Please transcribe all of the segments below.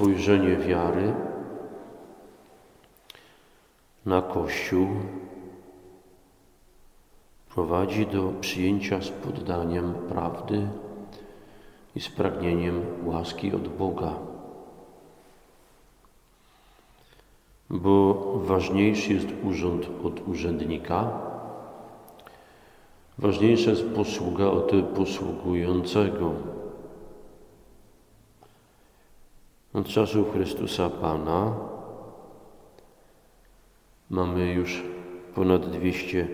spojrzenie wiary na Kościół prowadzi do przyjęcia z poddaniem prawdy i z pragnieniem łaski od Boga. Bo ważniejszy jest urząd od urzędnika, ważniejsza jest posługa od posługującego. Od czasów Chrystusa Pana mamy już ponad 200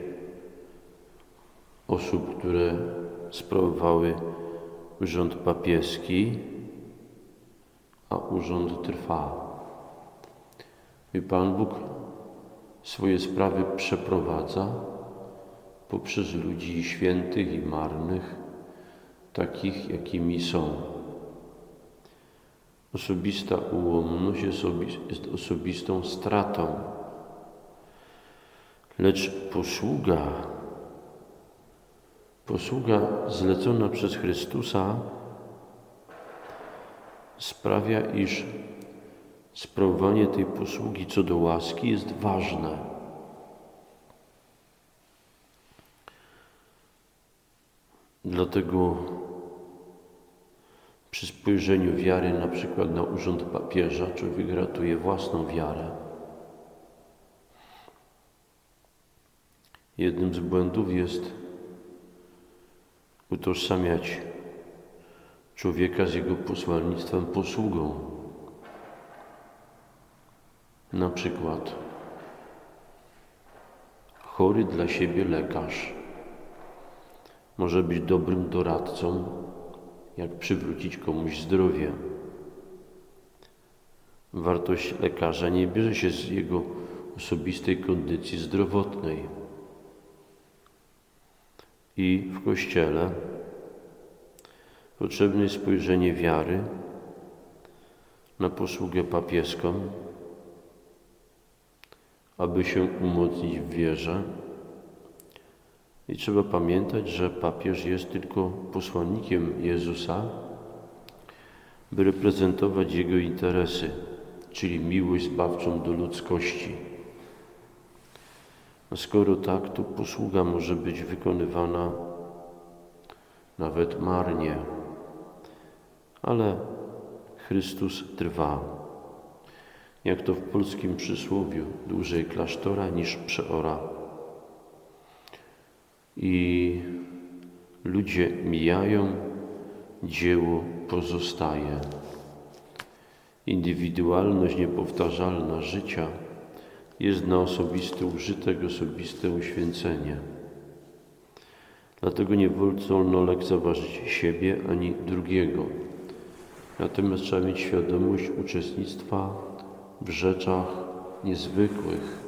osób, które sprawowały urząd papieski, a urząd trwa. I Pan Bóg swoje sprawy przeprowadza poprzez ludzi świętych i marnych, takich jakimi są. Osobista ułomność jest osobistą stratą, lecz posługa, posługa zlecona przez Chrystusa sprawia, iż sprawowanie tej posługi co do łaski jest ważne. Dlatego przy spojrzeniu wiary na przykład na urząd papieża człowiek ratuje własną wiarę. Jednym z błędów jest utożsamiać człowieka z jego posłannictwem posługą. Na przykład chory dla siebie lekarz może być dobrym doradcą, jak przywrócić komuś zdrowie. Wartość lekarza nie bierze się z jego osobistej kondycji zdrowotnej. I w Kościele potrzebne jest spojrzenie wiary na posługę papieską, aby się umocnić w wierze. I trzeba pamiętać, że papież jest tylko posłannikiem Jezusa, by reprezentować Jego interesy, czyli miłość zbawczą do ludzkości. A skoro tak, to posługa może być wykonywana nawet marnie, ale Chrystus trwa. Jak to w polskim przysłowiu, dłużej klasztora niż przeora. I ludzie mijają, dzieło pozostaje. Indywidualność niepowtarzalna życia jest na osobisty użytek, osobiste uświęcenie. Dlatego nie wolno lekceważyć siebie ani drugiego. Natomiast trzeba mieć świadomość uczestnictwa w rzeczach niezwykłych,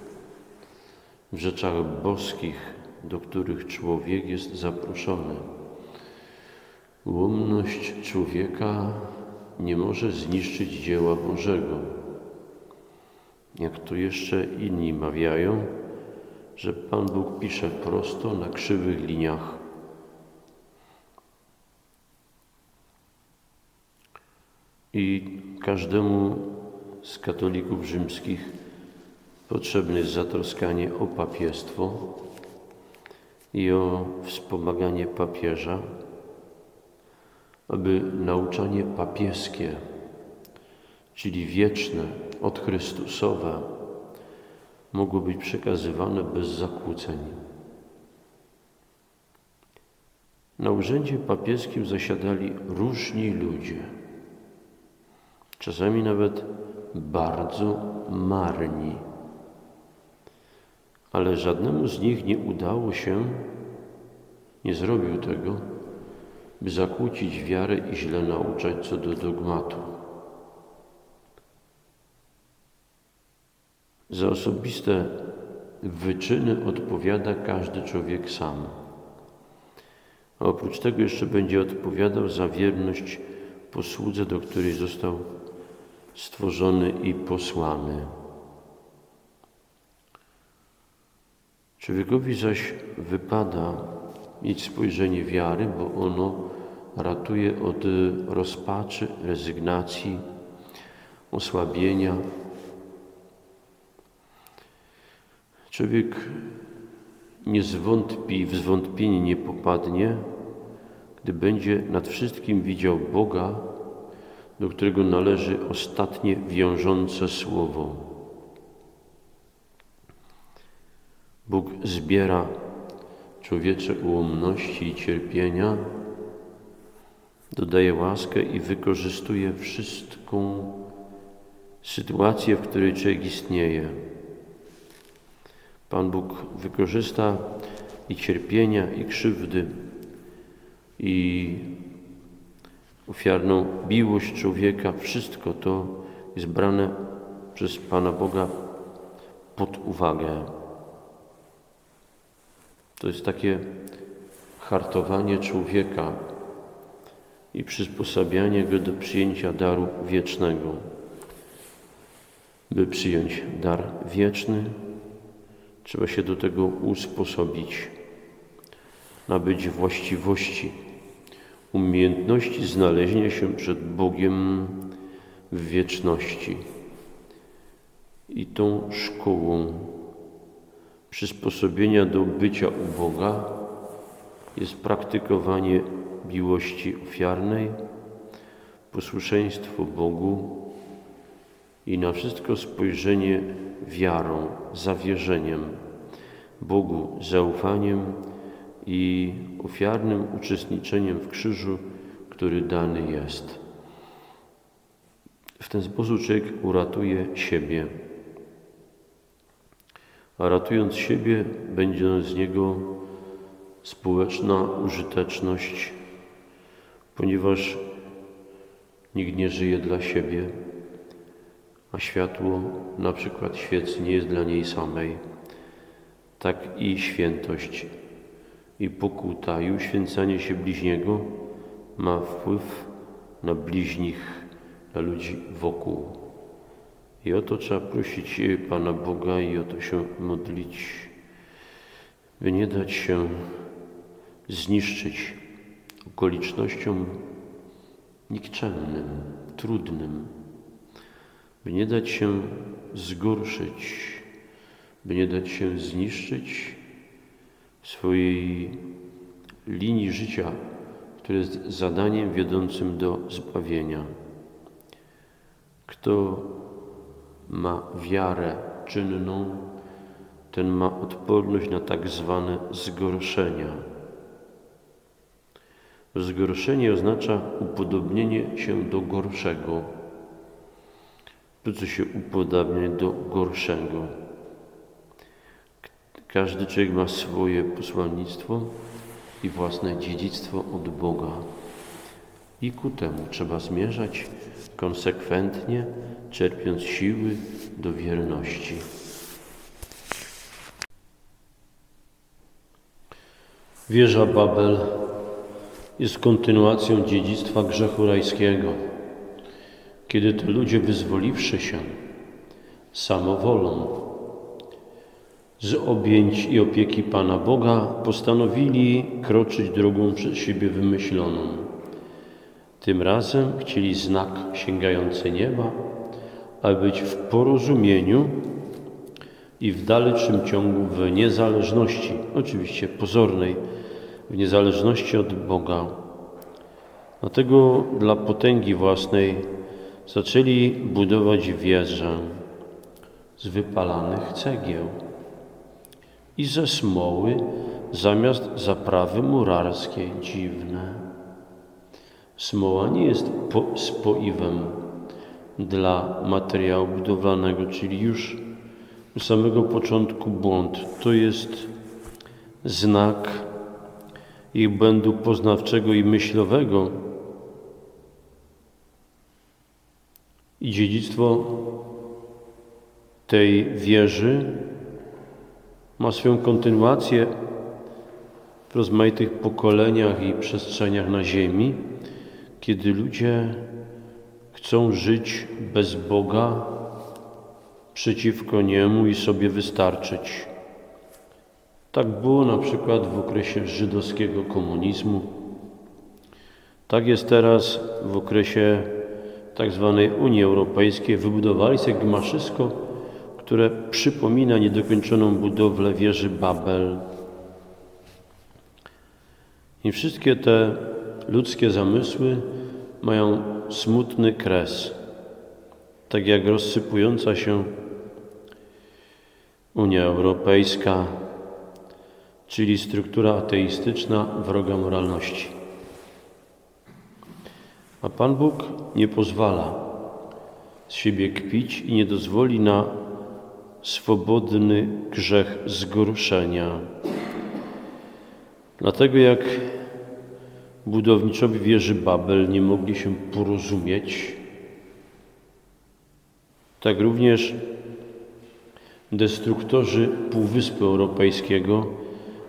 w rzeczach boskich, do których człowiek jest zaproszony. Łomność człowieka nie może zniszczyć dzieła Bożego. Jak to jeszcze inni mawiają, że Pan Bóg pisze prosto na krzywych liniach. I każdemu z katolików rzymskich potrzebne jest zatroskanie o papiestwo i o wspomaganie papieża, aby nauczanie papieskie, czyli wieczne, odchrystusowe, mogło być przekazywane bez zakłóceń. Na urzędzie papieskim zasiadali różni ludzie, czasami nawet bardzo marni, ale żadnemu z nich nie udało się, nie zrobił tego, by zakłócić wiarę i źle nauczać co do dogmatu. Za osobiste wyczyny odpowiada każdy człowiek sam. A oprócz tego jeszcze będzie odpowiadał za wierność posłudze, do której został stworzony i posłany. Człowiekowi zaś wypada mieć spojrzenie wiary, bo ono ratuje od rozpaczy, rezygnacji, osłabienia. Człowiek nie zwątpi, w zwątpienie nie popadnie, gdy będzie nad wszystkim widział Boga, do którego należy ostatnie wiążące słowo. Bóg zbiera człowiecze ułomności i cierpienia, dodaje łaskę i wykorzystuje wszystką sytuację, w której człowiek istnieje. Pan Bóg wykorzysta i cierpienia, i krzywdy, i ofiarną miłość człowieka. Wszystko to jest brane przez Pana Boga pod uwagę. To jest takie hartowanie człowieka i przysposabianie go do przyjęcia daru wiecznego. By przyjąć dar wieczny, trzeba się do tego usposobić, nabyć właściwości, umiejętności znalezienia się przed Bogiem w wieczności. I tą szkołą przysposobienia do bycia u Boga jest praktykowanie miłości ofiarnej, posłuszeństwo Bogu i na wszystko spojrzenie wiarą, zawierzeniem Bogu, zaufaniem i ofiarnym uczestniczeniem w krzyżu, który dany jest. W ten sposób człowiek uratuje siebie. A ratując siebie, będzie z niego społeczna użyteczność, ponieważ nikt nie żyje dla siebie, a światło, na przykład świec, nie jest dla niej samej. Tak i świętość, i pokuta, i uświęcanie się bliźniego ma wpływ na bliźnich, na ludzi wokół. I o to trzeba prosić Pana Boga i o to się modlić, by nie dać się zniszczyć okolicznościom nikczemnym, trudnym, by nie dać się zgorszyć, by nie dać się zniszczyć swojej linii życia, które jest zadaniem wiodącym do zbawienia. Kto ma wiarę czynną, ten ma odporność na tak zwane zgorszenia. Zgorszenie oznacza upodobnienie się do gorszego. To, co się upodabnia do gorszego. Każdy człowiek ma swoje posłannictwo i własne dziedzictwo od Boga. I ku temu trzeba zmierzać konsekwentnie, czerpiąc siły do wierności. Wieża Babel jest kontynuacją dziedzictwa grzechu rajskiego, kiedy to ludzie wyzwoliwszy się samowolą z objęć i opieki Pana Boga, postanowili kroczyć drogą przez siebie wymyśloną. Tym razem chcieli znak sięgający nieba, aby być w porozumieniu i w dalszym ciągu w niezależności, oczywiście pozornej, w niezależności od Boga. Dlatego dla potęgi własnej zaczęli budować wieże z wypalanych cegieł i ze smoły zamiast zaprawy murarskiej dziwne. Smoła nie jest po, spoiwem dla materiału budowlanego, czyli już u samego początku błąd. To jest znak ich błędu poznawczego i myślowego i dziedzictwo tej wieży ma swoją kontynuację w rozmaitych pokoleniach i przestrzeniach na Ziemi, kiedy ludzie chcą żyć bez Boga, przeciwko Niemu i sobie wystarczyć. Tak było na przykład w okresie żydowskiego komunizmu. Tak jest teraz w okresie tak zwanej Unii Europejskiej wybudowali sobie gmaszysko, które przypomina niedokończoną budowlę wieży Babel. I wszystkie te ludzkie zamysły mają smutny kres, tak jak rozsypująca się Unia Europejska, czyli struktura ateistyczna wroga moralności. A Pan Bóg nie pozwala z siebie kpić i nie dozwoli na swobodny grzech zgorszenia. Dlatego jak budowniczowie wieży Babel nie mogli się porozumieć, tak również destruktorzy Półwyspu Europejskiego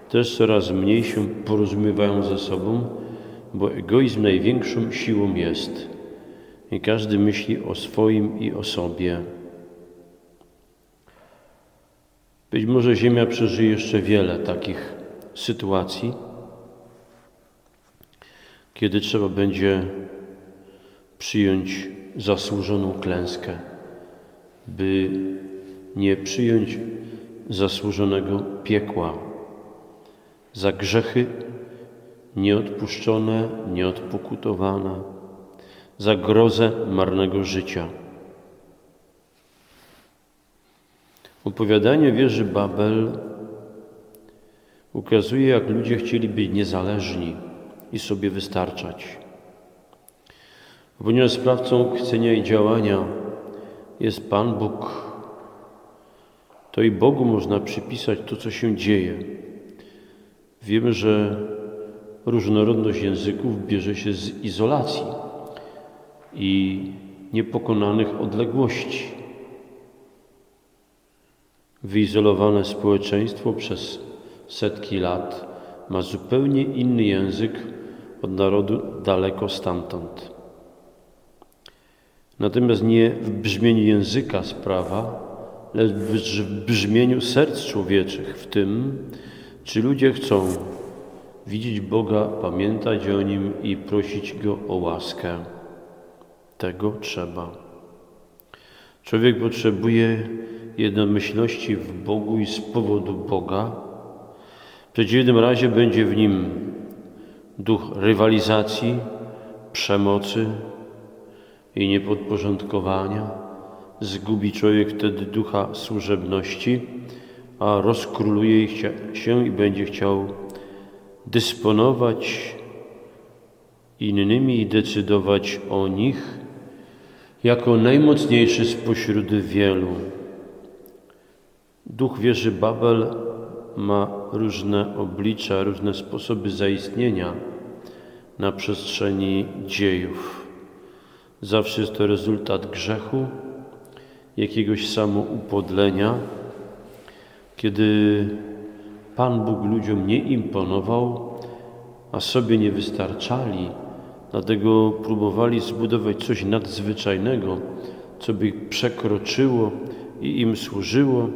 też coraz mniej się porozumiewają ze sobą, bo egoizm największą siłą jest i każdy myśli o swoim i o sobie. Być może Ziemia przeżyje jeszcze wiele takich sytuacji, kiedy trzeba będzie przyjąć zasłużoną klęskę, by nie przyjąć zasłużonego piekła za grzechy nieodpuszczone, nieodpokutowane, za grozę marnego życia. Opowiadanie wieży Babel ukazuje, jak ludzie chcieli być niezależni i sobie wystarczać. Ponieważ sprawcą chcenia i działania jest Pan Bóg, to i Bogu można przypisać to, co się dzieje. Wiemy, że różnorodność języków bierze się z izolacji i niepokonanych odległości. Wyizolowane społeczeństwo przez setki lat ma zupełnie inny język od narodu daleko stamtąd. Natomiast nie w brzmieniu języka sprawa, lecz w brzmieniu serc człowieczych, w tym, czy ludzie chcą widzieć Boga, pamiętać o Nim i prosić Go o łaskę. Tego trzeba. Człowiek potrzebuje jednomyślności w Bogu i z powodu Boga. W przeciwnym razie będzie w nim duch rywalizacji, przemocy i niepodporządkowania. Zgubi człowiek wtedy ducha służebności, a rozkróluje się i będzie chciał dysponować innymi i decydować o nich jako najmocniejszy spośród wielu. Duch wieży Babel ma różne oblicza, różne sposoby zaistnienia na przestrzeni dziejów. Zawsze jest to rezultat grzechu, jakiegoś samoupodlenia, kiedy Pan Bóg ludziom nie imponował, a sobie nie wystarczali, dlatego próbowali zbudować coś nadzwyczajnego, co by ich przekroczyło i im służyło.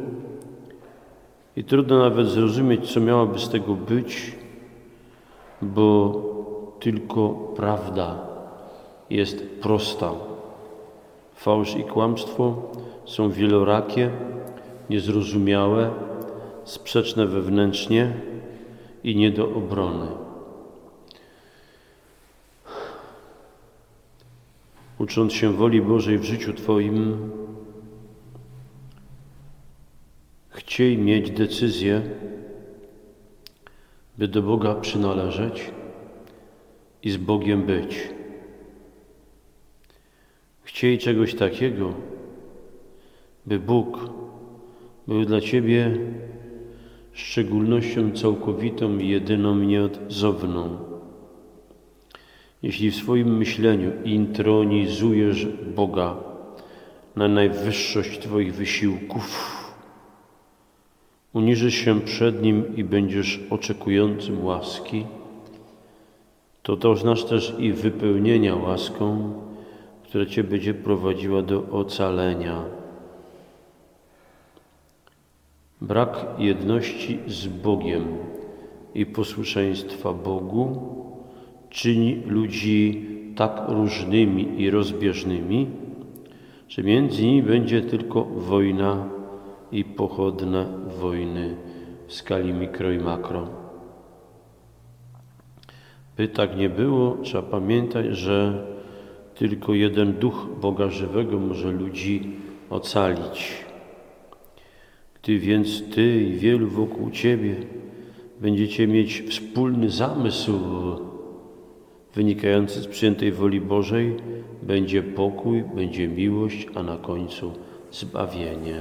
I trudno nawet zrozumieć, co miałoby z tego być, bo tylko prawda jest prosta. Fałsz i kłamstwo są wielorakie, niezrozumiałe, sprzeczne wewnętrznie i nie do obrony. Ucząc się woli Bożej w życiu Twoim, chciej mieć decyzję, by do Boga przynależeć i z Bogiem być. Chciej czegoś takiego, by Bóg był dla Ciebie szczególnością całkowitą jedyną nieodzowną. Jeśli w swoim myśleniu intronizujesz Boga na najwyższość Twoich wysiłków, uniżysz się przed Nim i będziesz oczekującym łaski, to doznasz też i wypełnienia łaską, która Cię będzie prowadziła do ocalenia. Brak jedności z Bogiem i posłuszeństwa Bogu czyni ludzi tak różnymi i rozbieżnymi, że między nimi będzie tylko wojna i pochodne wojny w skali mikro i makro. By tak nie było, trzeba pamiętać, że tylko jeden duch Boga żywego może ludzi ocalić. Gdy więc Ty i wielu wokół Ciebie będziecie mieć wspólny zamysł wynikający z przyjętej woli Bożej, będzie pokój, będzie miłość, a na końcu zbawienie.